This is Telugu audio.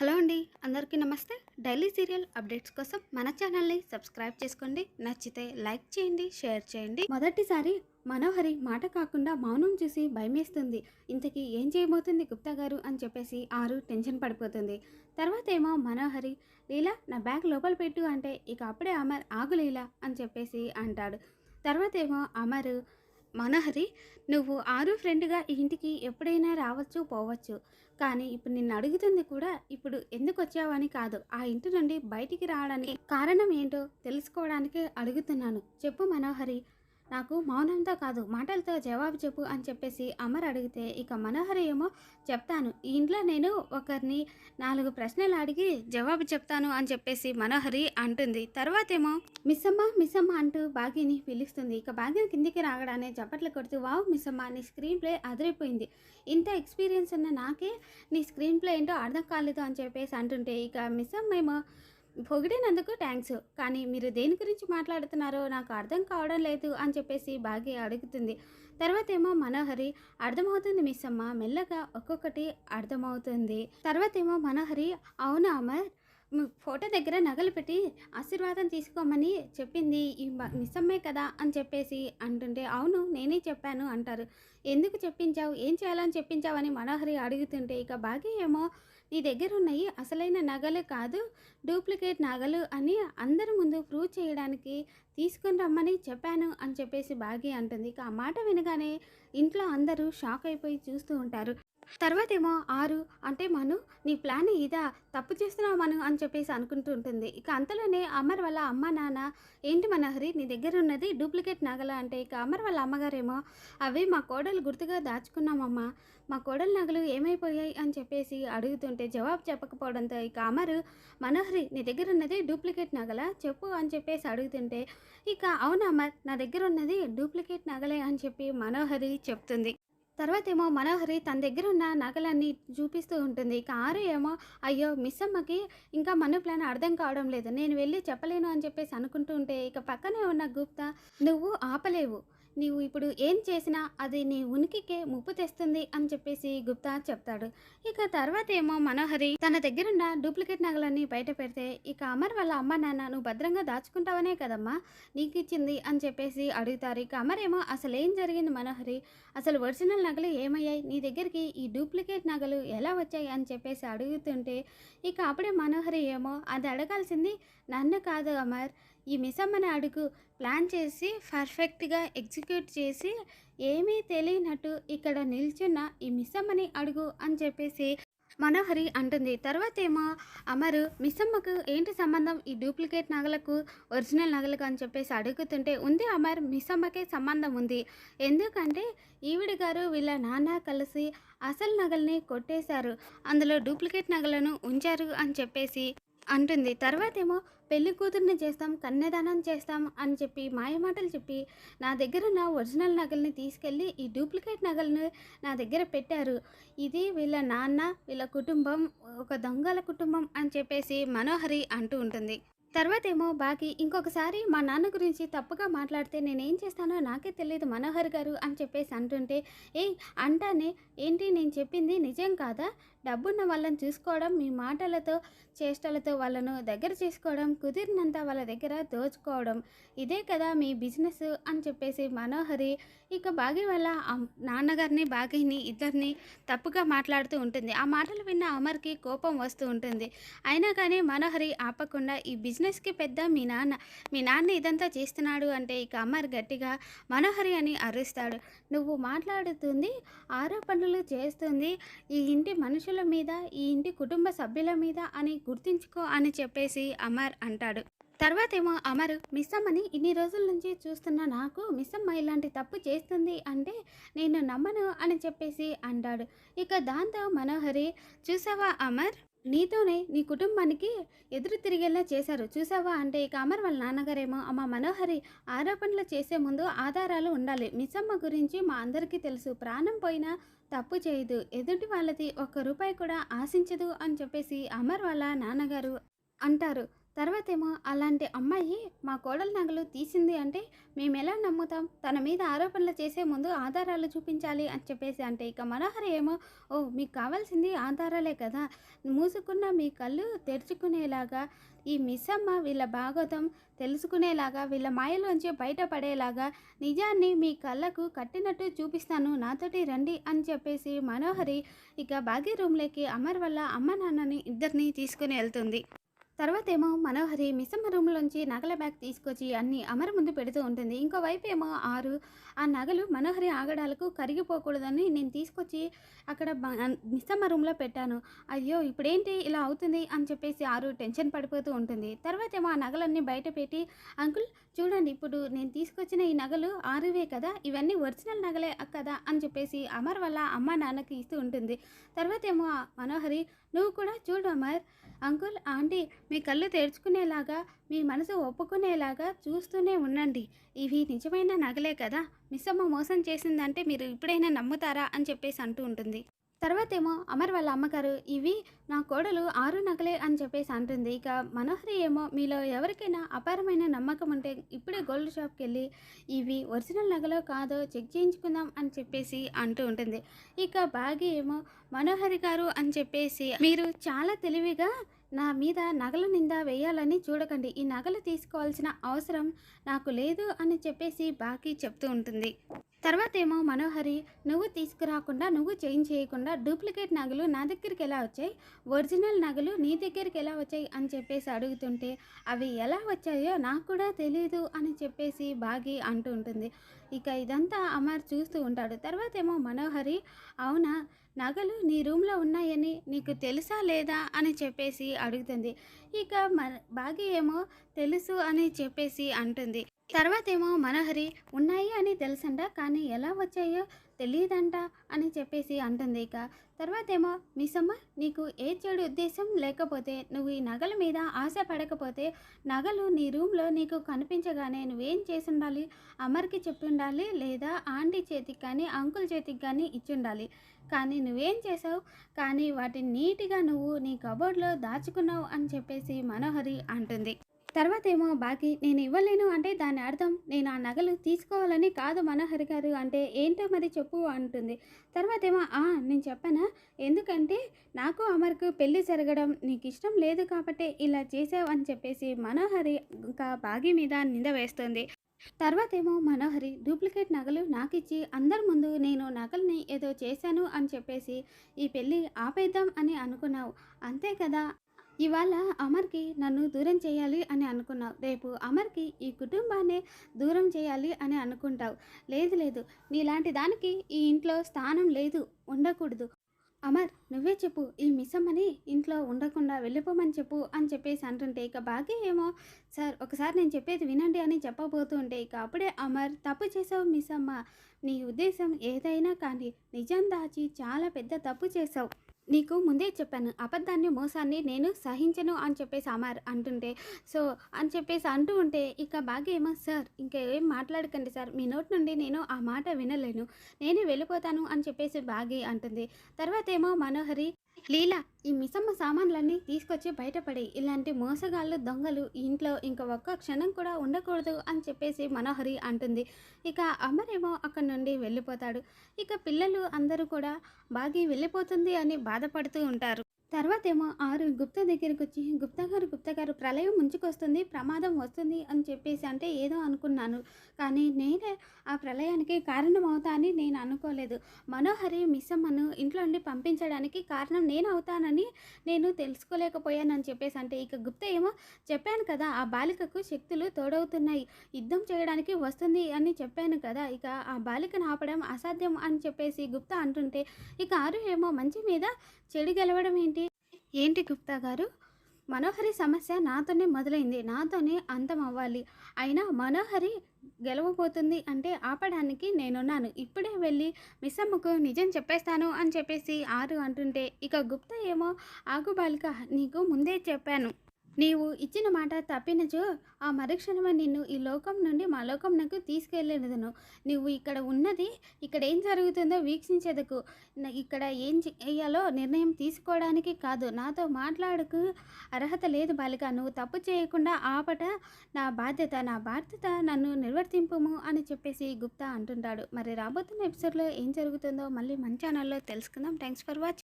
హలో అండి అందరికీ నమస్తే. డైలీ సీరియల్ అప్డేట్స్ కోసం మన ఛానల్ని సబ్స్క్రైబ్ చేసుకోండి నచ్చితే లైక్ చేయండి షేర్ చేయండి. మొదటిసారి మనోహరి మాట కాకుండా మౌనం చూసి భయమేస్తుంది. ఇంతకీ ఏం చేయబోతుంది గుప్తా గారు అని చెప్పేసి ఆరు టెన్షన్ పడిపోతుంది. తర్వాత ఏమో మనోహరి లీలా నా బ్యాగ్ లోపల పెట్టు అంటే ఇక అప్పుడే అమర్ ఆగు లీలా అని చెప్పేసి అంటాడు. తర్వాత ఏమో అమరు మనోహరి నువ్వు ఆరు ఫ్రెండ్గా ఈ ఇంటికి ఎప్పుడైనా రావచ్చు పోవచ్చు. కానీ ఇప్పుడు నిన్ను అడుగుతుంది కూడా ఇప్పుడు ఎందుకు వచ్చావని కాదు. ఆ ఇంటి నుండి బయటికి రావడానికి కారణం ఏంటో తెలుసుకోవడానికి అడుగుతున్నాను. చెప్పు మనోహరి. నాకు మౌనంతో కాదు మాటలతో జవాబు చెప్పు అని చెప్పేసి అమర్ అడిగితే ఇక మనోహరి ఏమో చెప్తాను. ఈ ఇంట్లో నేను ఒకరిని నాలుగు ప్రశ్నలు అడిగి జవాబు చెప్తాను అని చెప్పేసి మనోహరి అంటుంది. తర్వాత ఏమో మిస్సమ్మ మిస్సమ్మ అంటూ బాగిని పిలుస్తుంది. ఇక బాగిని కిందికి రాగడానే చప్పట్లు కొడుతూ వావ్ మిస్సమ్మ నీ స్క్రీన్ ప్లే అదిరిపోయింది. ఇంత ఎక్స్పీరియన్స్ ఉన్న నాకే నీ స్క్రీన్ ప్లే ఏంటో అర్థం కాలేదు అని చెప్పేసి అంటుంటే ఇక మిస్సమ్మ ఏమో పొగిడినందుకు థ్యాంక్స్ కానీ మీరు దేని గురించి మాట్లాడుతున్నారో నాకు అర్థం కావడం లేదు అని చెప్పేసి బాగా అడుగుతుంది. తర్వాత ఏమో మనోహరి అర్థమవుతుంది మిస్ అమ్మ మెల్లగా ఒక్కొక్కటి అర్థమవుతుంది. తర్వాత ఏమో మనోహరి అవునా అమర్? ఫోటో దగ్గర నగలు పెట్టి ఆశీర్వాదం తీసుకోమని చెప్పింది ఈ మిస్ అమ్మే కదా అని చెప్పేసి అంటుంటే అవును నేనే చెప్పాను అంటారు. ఎందుకు చెప్పించావు? ఏం చేయాలని చెప్పించావు? అని మనోహరి అడుగుతుంటే ఇక బాగా ఏమో నీ దగ్గర ఉన్నాయి అసలైన నగలు కాదు డూప్లికేట్ నగలు అని అందరి ముందు ప్రూవ్ చేయడానికి తీసుకొని రమ్మని చెప్పాను అని చెప్పేసి బాగి అంటుంది. ఇక ఆ మాట వినగానే ఇంట్లో అందరూ షాక్ అయిపోయి చూస్తూ ఉంటారు. తర్వాత ఏమో ఆరు అంటే మను నీ ప్లాన్ ఇదా తప్పు చేస్తున్నావు మను అని చెప్పేసి అనుకుంటూ ఉంటుంది. ఇక అంతలోనే అమర్ వాళ్ళ అమ్మ నాన్న ఏంటి మనోహరి నీ దగ్గర ఉన్నది డూప్లికేట్ నగలు అంటే ఇక అమర్ వాళ్ళ అమ్మగారేమో అవి మా కోడలు గుర్తుగా దాచుకున్నామమ్మా మా కోడలు నగలు ఏమైపోయాయి? అని చెప్పేసి అడుగుతుంటే జవాబు చెప్పకపోవడంతో ఇక అమరు మనోహరి నీ దగ్గర ఉన్నది డూప్లికేట్ నగల? చెప్పు అని చెప్పేసి అడుగుతుంటే ఇక అవును అమర్ నా దగ్గర ఉన్నది డూప్లికేట్ నగలే అని చెప్పి మనోహరి చెప్తుంది. తర్వాత ఏమో మనోహరి తన దగ్గర ఉన్న నగలన్నీ చూపిస్తూ ఉంటుంది. ఇక ఆరు ఏమో అయ్యో మిస్ అమ్మకి ఇంకా మను ప్లాన్ అర్థం కావడం లేదు. నేను వెళ్ళి చెప్పలేను అని చెప్పేసి అనుకుంటూ ఉంటే ఇక పక్కనే ఉన్న గుప్తా నువ్వు ఆపలేవు. నీవు ఇప్పుడు ఏం చేసినా అది నీ ఉనికికే ముప్పు తెస్తుంది అని చెప్పేసి గుప్తా చెప్తాడు. ఇక తర్వాత ఏమో మనోహరి తన దగ్గరున్న డూప్లికేట్ నగలన్నీ బయట పెడితే ఇక అమర్ వాళ్ళ అమ్మ నాన్న నువ్వు భద్రంగా దాచుకుంటావనే కదమ్మా నీకు ఇచ్చింది అని చెప్పేసి అడుగుతారు. ఇక అమర్ ఏమో అసలు ఏం జరిగింది మనోహరి? అసలు ఒరిజినల్ నగలు ఏమయ్యాయి? నీ దగ్గరికి ఈ డూప్లికేట్ నగలు ఎలా వచ్చాయి? అని చెప్పేసి అడుగుతుంటే ఇక అప్పుడే మనోహరి ఏమో అది అడగాల్సింది నన్ను కాదు అమర్. ఈ మిసమ్మని అడుగు. ప్లాన్ చేసి పర్ఫెక్ట్గా ఎగ్జిక్యూట్ చేసి ఏమీ తెలియనట్టు ఇక్కడ నిల్చున్న ఈ మిస్సమ్మని అడుగు అని చెప్పేసి మనోహరి అంటుంది. తర్వాత ఏమో అమరు మిస్సమ్మకు ఏంటి సంబంధం? ఈ డూప్లికేట్ నగలకు ఒరిజినల్ నగలకు అని చెప్పేసి అడుగుతుంటే ఉంది అమర్ మిస్సమ్మకే సంబంధం ఉంది. ఎందుకంటే ఈవిడ గారు వీళ్ళ నాన్న కలిసి అసలు నగల్ని కొట్టేశారు. అందులో డూప్లికేట్ నగలను ఉంచారు అని చెప్పేసి అంటుంది. తర్వాత ఏమో పెళ్ళి కూతుర్ని చేస్తాం కన్యాదానం చేస్తాం అని చెప్పి మాయమాటలు చెప్పి నా దగ్గర ఉన్న ఒరిజినల్ నగల్ని తీసుకెళ్ళి ఈ డూప్లికేట్ నగల్ని నా దగ్గర పెట్టారు. ఇది వీళ్ళ నాన్న వీళ్ళ కుటుంబం ఒక దొంగల కుటుంబం అని చెప్పేసి మనోహరి అంటూ ఉంటుంది. తర్వాత ఏమో బాకీ ఇంకొకసారి మా నాన్న గురించి తప్పుగా మాట్లాడితే నేనేం చేస్తానో నాకే తెలియదు మనోహర్ గారు అని చెప్పేసి అంటుంటే ఏ అంటానే ఏంటి నేను చెప్పింది నిజం కాదా? డబ్బున్న వాళ్ళని చూసుకోవడం మీ మాటలతో చేష్టలతో వాళ్ళను దగ్గర చేసుకోవడం కుదిరినంత వాళ్ళ దగ్గర దోచుకోవడం. ఇదే కదా మీ బిజినెస్ అని చెప్పేసి మనోహరి ఇక బాగి వల్ల నాన్నగారిని బాగిని ఇద్దరిని తప్పుగా మాట్లాడుతూ ఉంటుంది. ఆ మాటలు విన్న అమర్కి కోపం వస్తూ ఉంటుంది. అయినా కానీ మనోహరి ఆపకుండా ఈ బిజినెస్కి పెద్ద మీ నాన్న మీ నాన్న ఇదంతా చేస్తున్నాడు అంటే ఇక అమర్ గట్టిగా మనోహరి అని అరుస్తాడు. నువ్వు మాట్లాడుతుంది ఆరోపణలు చేస్తుంది ఈ ఇంటి మనుషులు మీద ఈ ఇంటి కుటుంబ సభ్యుల మీద అని గుర్తించుకో అని చెప్పేసి అమర్ అంటాడు. తర్వాత ఏమో అమరు మిస్సమ్మని ఇన్ని రోజుల నుంచి చూస్తున్న నాకు మిస్సమ్మ ఇలాంటి తప్పు చేస్తుంది అంటే నేను నమ్మను అని చెప్పేసి అంటాడు. ఇక దాంతో మనోహరి చూసావా అమర్? నీతోనే నీ కుటుంబానికి ఎదురు తిరిగేలా చేశారు. చూసావా అంటే ఇక అమర్ వాళ్ళ నాన్నగారేమో అమ్మ మనోహరి ఆరోపణలు చేసే ముందు ఆధారాలు ఉండాలి. మిస్సమ్మ గురించి మా అందరికీ తెలుసు. ప్రాణం పోయినా తప్పు చేయదు. ఎదుటి వాళ్ళది ఒక్క రూపాయి కూడా ఆశించదు అని చెప్పేసి అమర్ వాళ్ళ నాన్నగారు అంటారు. తర్వాత ఏమో అలాంటి అమ్మాయి మా కోడల నగలు తీసింది అంటే మేము ఎలా నమ్ముతాం? తన మీద ఆరోపణలు చేసే ముందు ఆధారాలు చూపించాలి అని చెప్పేసి అంటే ఇక మనోహరి ఏమో ఓ మీకు కావాల్సింది ఆధారాలే కదా. మూసుకున్న మీ కళ్ళు తెరుచుకునేలాగా ఈ మిస్సమ్మ వీళ్ళ భాగవతం తెలుసుకునేలాగా వీళ్ళ మాయలోంచి బయటపడేలాగా నిజాన్ని మీ కళ్ళకు కట్టినట్టు చూపిస్తాను నాతోటి రండి అని చెప్పేసి మనోహరి ఇక బాగీ రూమ్లోకి అమర్ వల్ల అమ్మ నాన్నని ఇద్దరిని తీసుకుని వెళ్తుంది. తర్వాత ఏమో మనోహరి మిస్సమ్మ రూమ్లోంచి నగల బ్యాగ్ తీసుకొచ్చి అన్ని అమర ముందు పెడుతూ ఉంటుంది. ఇంకోవైపు ఏమో ఆరు. ఆ నగలు మనోహరి ఆగడాలకు కరిగిపోకూడదని నేను తీసుకొచ్చి అక్కడ బ- మిస్సమ్మ రూమ్లో పెట్టాను. అయ్యో ఇప్పుడేంటి ఇలా అవుతుంది అని చెప్పేసి ఆరు టెన్షన్ పడిపోతూ ఉంటుంది. తర్వాత ఏమో ఆ నగలన్నీ బయట పెట్టి అంకుల్ చూడండి ఇప్పుడు నేను తీసుకొచ్చిన ఈ నగలు ఆరువే కదా ఇవన్నీ ఒరిజినల్ నగలే కదా అని చెప్పేసి అమర్ వల్ల అమ్మ నాన్నకి ఇస్తూ ఉంటుంది. తర్వాత ఏమో ఆ మనోహరి నువ్వు కూడా చూడు అమర్. అంకుల్ ఆంటీ మీ కళ్ళు తెరుచుకునేలాగా మీ మనసు ఒప్పుకునేలాగా చూస్తూనే ఉండండి. ఇవి నిజమైన నగలే కదా. మిస్సమ్మ మోసం చేసిందంటే మీరు ఇప్పుడైనా నమ్ముతారా అని చెప్పేసి అంటూ ఉంటుంది. తర్వాత ఏమో అమర్ వాళ్ళ అమ్మగారు ఇవి నా కోడలు ఆరు నగలే అని చెప్పేసి అంటుంది. ఇక మనోహరి ఏమో మీలో ఎవరికైనా అపారమైన నమ్మకం ఉంటే ఇప్పుడే గోల్డ్ షాప్కి వెళ్ళి ఇవి ఒరిజినల్ నగలో కాదో చెక్ చేయించుకుందాం అని చెప్పేసి అంటూ ఉంటుంది. ఇక బాగి ఏమో మనోహరి గారు అని చెప్పేసి మీరు చాలా తెలివిగా నా మీద నగల నింద వేయాలని చూడకండి. ఈ నగలు తీసుకోవాల్సిన అవసరం నాకు లేదు అని చెప్పేసి బాకీ చెప్తూ ఉంటుంది. తర్వాత ఏమో మనోహరి నువ్వు తీసుకురాకుండా నువ్వు చేంజ్ చేయకుండా డూప్లికేట్ నగలు నా దగ్గరికి ఎలా వచ్చాయి? ఒరిజినల్ నగలు నీ దగ్గరికి ఎలా వచ్చాయి? అని చెప్పేసి అడుగుతుంటే అవి ఎలా వచ్చాయో నాకు కూడా తెలియదు అని చెప్పేసి బాగి అంటూ ఉంటుంది. ఇక ఇదంతా అమర్ చూస్తూ ఉంటాడు. తర్వాత ఏమో మనోహరి అవునా? నగలు నీ రూమ్లో ఉన్నాయని నీకు తెలుసా లేదా? అని చెప్పేసి అడుగుతుంది. ఇక మ బాగి ఏమో తెలుసు అని చెప్పేసి అంటుంది. తర్వాత ఏమో మనోహరి ఉన్నాయి అని తెలుసంట కానీ ఎలా వచ్చాయో తెలియదంట అని చెప్పేసి అంటుంది ఇక. తర్వాత ఏమో మిసమ్మ నీకు ఏ చెడు ఉద్దేశం లేకపోతే నువ్వు ఈ నగల మీద ఆశ పడకపోతే నగలు నీ రూమ్లో నీకు కనిపించగానే నువ్వేం చేసి ఉండాలి అమర్కి చెప్పి ఉండాలి లేదా ఆంటీ చేతికి కానీ అంకుల్ చేతికి కానీ ఇచ్చి ఉండాలి కానీ నువ్వేం చేసావు? కానీ వాటిని నీట్గా నువ్వు నీ కబోర్డ్లో దాచుకున్నావు అని చెప్పేసి మనోహరి అంటుంది. తర్వాత ఏమో బాకీ నేను ఇవ్వలేను అంటే దాని అర్థం నేను ఆ నగలు తీసుకోవాలని కాదు మనోహరి గారు అంటే ఏంటో మరి చెప్పు అంటుంది. తర్వాత ఏమో "ఆ, నేను చెప్పానా? ఎందుకంటే నాకు అమర్కు పెళ్ళి జరగడం నీకు ఇష్టం లేదు కాబట్టి ఇలా చేసావు అని చెప్పేసి మనోహరి ఇంకా బాగి మీద నింద వేస్తుంది. తర్వాత ఏమో మనోహరి డూప్లికేట్ నగలు నాకు ఇచ్చి అందరి ముందు నేను నగల్ని ఏదో చేశాను అని చెప్పేసి ఈ పెళ్ళి ఆపేద్దాం అని అనుకున్నావు. అంతే కదా? ఇవాళ అమర్కి నన్ను దూరం చేయాలి అని అనుకున్నావు. రేపు అమర్కి ఈ కుటుంబాన్ని దూరం చేయాలి అని అనుకుంటావు. లేదు లేదు. నీలాంటి దానికి ఈ ఇంట్లో స్థానం లేదు. ఉండకూడదు. అమర్ నువ్వే చెప్పు. ఈ మిస్సమ్మని ఇంట్లో ఉండకుండా వెళ్ళిపోమని చెప్పు అని చెప్పేసి అంటుంటే ఇక భాగ్య ఏమో? సార్ ఒకసారి నేను చెప్పేది వినండి అని చెప్పబోతుంటే ఇక అప్పుడే అమర్ తప్పు చేసావు మిస్సమ్మ నీ ఉద్దేశం ఏదైనా కానీ నిజం దాచి చాలా పెద్ద తప్పు చేసావు. నీకు ముందే చెప్పాను అబద్ధాన్ని మోసాన్ని నేను సహించను అని చెప్పేసి అమర్ అంటుంటే సో అని చెప్పేసి అంటూ ఉంటే ఇక బాగేమో సార్ ఇంకా ఏం మాట్లాడకండి సార్ మీ నోటి నుండి నేను ఆ మాట వినలేను నేనే వెళ్ళిపోతాను అని చెప్పేసి బాగి అంటుంది. తర్వాత ఏమో మనోహరి లీలా ఈ మిసమ్మ సామాన్లన్నీ తీసుకొచ్చి బయటపడి ఇలాంటి మోసగాళ్ళు దొంగలు ఇంట్లో ఇంక ఒక్క క్షణం కూడా ఉండకూడదు అని చెప్పేసి మనోహరి అంటుంది. ఇక అమరేమో అక్కడి నుండి వెళ్ళిపోతాడు. ఇక పిల్లలు అందరూ కూడా బాగి వెళ్ళిపోతుంది అని బాధపడుతూ ఉంటారు. తర్వాత ఏమో ఆరు గుప్తా దగ్గరికి వచ్చి గుప్తా గారు గుప్తా గారు ప్రళయం ముంచుకొస్తుంది ప్రమాదం వస్తుంది అని చెప్పేసి అంటే ఏదో అనుకున్నాను. కానీ నేనే ఆ ప్రళయానికి కారణం అవుతా అని నేను అనుకోలేదు. మనోహరి మిస్సమ్మను ఇంట్లో నుండి పంపించడానికి కారణం నేను అవుతాను అవుతానని నేను తెలుసుకోలేకపోయానని చెప్పేసి అంటే ఇక గుప్తా ఏమో చెప్పాను కదా ఆ బాలికకు శక్తులు తోడవుతున్నాయి యుద్ధం చేయడానికి వస్తుంది అని చెప్పాను కదా ఇక ఆ బాలికను ఆపడం అసాధ్యం అని చెప్పేసి గుప్తా అంటుంటే ఇక ఆరు ఏమో మంచి మీద చెడు గెలవడం ఏంటి? ఏంటి గుప్తా గారు? మనోహరి సమస్య నాతోనే మొదలైంది. నాతోనే అంతం అవ్వాలి. అయినా మనోహరి గెలవబోతుంది అంటే ఆపడానికి నేనున్నాను. ఇప్పుడే వెళ్ళి మిస్సమ్మకు నిజం చెప్పేస్తాను అని చెప్పేసి ఆరు అంటుంటే ఇక గుప్తా ఏమో ఆగుబాలిక నీకు ముందే చెప్పాను. నీవు ఇచ్చిన మాట తప్పినచో ఆ మరుక్షణమే నిన్ను ఈ లోకం నుండి మా లోకంనకు తీసుకెళ్ళలేదును నువ్వు ఇక్కడ ఉన్నది ఇక్కడ ఏం జరుగుతుందో వీక్షించేందుకు. ఇక్కడ ఏం చేయాలో నిర్ణయం తీసుకోవడానికి కాదు. నాతో మాట్లాడకు అర్హత లేదు బాలిక. నువ్వు తప్పు చేయకుండా ఆపట నా బాధ్యత నా బాధ్యత నన్ను నిర్వర్తింపుము అని చెప్పేసి గుప్తా అంటుంటాడు. మరి రాబోతున్న ఎపిసోడ్లో ఏం జరుగుతుందో మళ్ళీ మన ఛానల్లో తెలుసుకుందాం. Thanks for watching